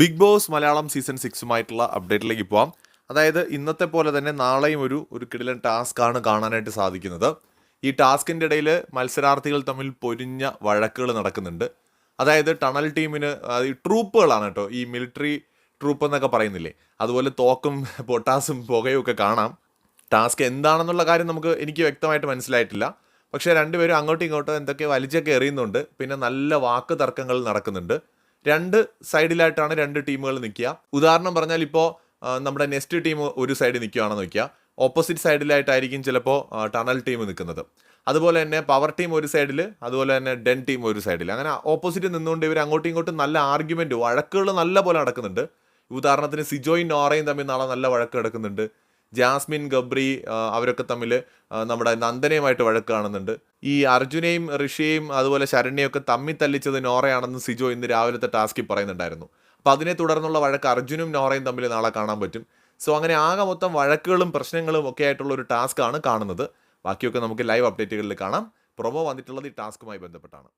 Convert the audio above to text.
Big boss Malayalam season സിക്സുമായിട്ടുള്ള അപ്ഡേറ്റിലേക്ക് പോവാം. അതായത് ഇന്നത്തെ പോലെ തന്നെ നാളെയും ഒരു ഒരു കിടിലൻ ടാസ്ക് ആണ് കാണാനായിട്ട് സാധിക്കുന്നത്. ഈ ടാസ്കിന്റെ ഇടയിൽ മത്സരാർത്ഥികൾ തമ്മിൽ പൊരിഞ്ഞ വഴക്കുകൾ നടക്കുന്നുണ്ട്. അതായത് ടണൽ ടീമിന് ഈ ട്രൂപ്പുകളാണ് കേട്ടോ ഈ മിലിറ്ററി ട്രൂപ്പ് എന്നൊക്കെ പറയുന്നില്ലേ? അതുപോലെ തോക്കും പൊട്ടാസും പുകയും ഒക്കെ കാണാം. ടാസ്ക് എന്താണെന്നുള്ള കാര്യം നമുക്ക് എനിക്ക് വ്യക്തമായിട്ട് മനസ്സിലായിട്ടില്ല. പക്ഷേ രണ്ടുപേരും അങ്ങോട്ടും ഇങ്ങോട്ടും എന്തൊക്കെ വലിച്ചൊക്കെ എറിയുന്നുണ്ട്. പിന്നെ നല്ല വാക്ക് തർക്കങ്ങൾ നടക്കുന്നുണ്ട്. രണ്ട് സൈഡിലായിട്ടാണ് രണ്ട് ടീമുകൾ നിൽക്കുക. ഉദാഹരണം പറഞ്ഞാൽ ഇപ്പോൾ നമ്മുടെ നെക്സ്റ്റ് ടീം ഒരു സൈഡിൽ നിൽക്കുകയാണെന്ന് നോക്കിയാൽ ഓപ്പോസിറ്റ് സൈഡിലായിട്ടായിരിക്കും ചിലപ്പോൾ ടണൽ ടീം നിൽക്കുന്നത്. അതുപോലെ തന്നെ പവർ ടീം ഒരു സൈഡിൽ അതുപോലെ തന്നെ ഡെൻ ടീം ഒരു സൈഡിൽ. അങ്ങനെ ഓപ്പോസിറ്റ് നിന്നുകൊണ്ട് ഇവർ അങ്ങോട്ടും ഇങ്ങോട്ടും നല്ല ആർഗ്യുമെന്റ് വഴക്കുകൾ നല്ല പോലെ നടക്കുന്നുണ്ട്. ഉദാഹരണത്തിന് സിജോയും നോറയും തമ്മിൽ നാളെ നല്ല വഴക്ക് നടക്കുന്നുണ്ട്. ജാസ്മിൻ ഗബ്രി അവരൊക്കെ തമ്മിൽ നമ്മുടെ നന്ദനയുമായിട്ട് വഴക്ക് കാണുന്നുണ്ട് ഈ അർജുനെയും ഋഷിയെയും അതുപോലെ ശരണ്യയും ഒക്കെ തമ്മിൽ തല്ലിച്ചത് നോറയാണെന്ന് സിജോ ഇന്ന് രാവിലത്തെ ടാസ്കിൽ പറയുന്നുണ്ടായിരുന്നു. അപ്പം അതിനെ തുടർന്നുള്ള വഴക്ക് അർജുനും നോറയും തമ്മിൽ നാളെ കാണാൻ പറ്റും. സോ അങ്ങനെ ആകെ മൊത്തം വഴക്കുകളും പ്രശ്നങ്ങളും ഒക്കെ ആയിട്ടുള്ള ഒരു ടാസ്ക്കാണ് കാണുന്നത്. ബാക്കിയൊക്കെ നമുക്ക് ലൈവ് അപ്ഡേറ്റുകളിൽ കാണാം. പ്രൊമോ വന്നിട്ടുള്ളത് ഈ ടാസ്കുമായി ബന്ധപ്പെട്ടാണ്.